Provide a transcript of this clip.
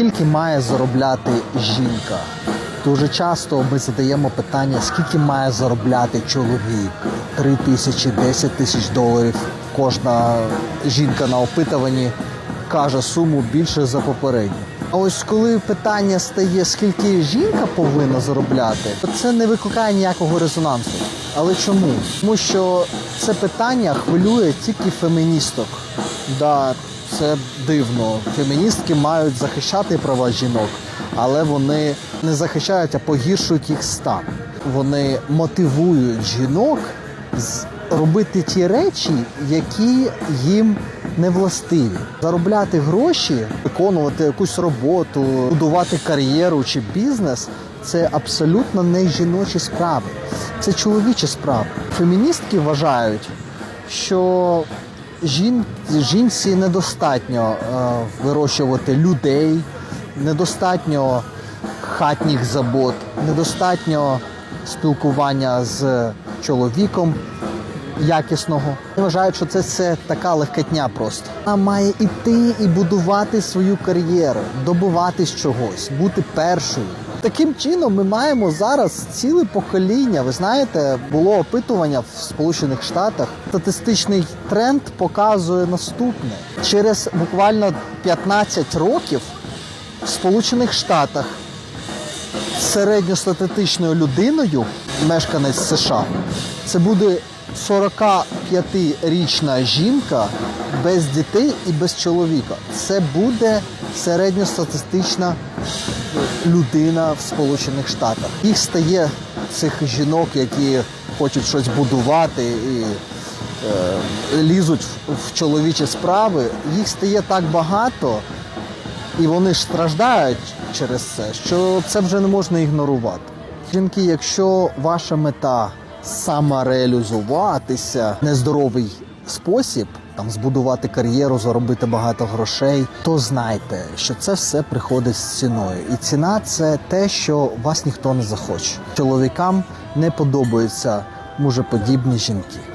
Скільки має заробляти жінка? Дуже часто ми задаємо питання, скільки має заробляти чоловік? 3 тисячі, 10 тисяч доларів. Кожна жінка на опитуванні каже суму більше за попередню. А ось коли питання стає, скільки жінка повинна заробляти, то це не викликає ніякого резонансу. Але чому? Тому що це питання хвилює тільки феміністок. Да, це дивно. Феміністки мають захищати права жінок, але вони не захищають, а погіршують їх стан. Вони мотивують жінок робити ті речі, які їм не властиві. Заробляти гроші, виконувати якусь роботу, будувати кар'єру чи бізнес це абсолютно не жіночі справи, це чоловічі справи. Феміністки вважають, що жін, жінці недостатньо е, вирощувати людей, недостатньо хатніх забот, недостатньо спілкування з чоловіком якісного. Вони вважають, що це все така легкотня просто. Вона має іти і будувати свою кар'єру, добиватись чогось, бути першою. Таким чином, ми маємо зараз ціле покоління. Ви знаєте, було опитування в Сполучених Штатах. Статистичний тренд показує наступне: через буквально 15 років в Сполучених Штатах середньостатистичною людиною, мешканець США, це буде 45-річна жінка без дітей і без чоловіка. Це буде середньостатистична людина в Сполучених Штатах. Їх стає цих жінок, які хочуть щось будувати і лізуть в, чоловічі справи. Їх стає так багато, і вони ж страждають через це, що це вже не можна ігнорувати. Жінки, якщо ваша мета самореалізуватися нездоровий спосіб, там збудувати кар'єру, заробити багато грошей, то знайте, що це все приходить з ціною. І ціна це те, що вас ніхто не захоче. Чоловікам не подобаються мужеподібні жінки.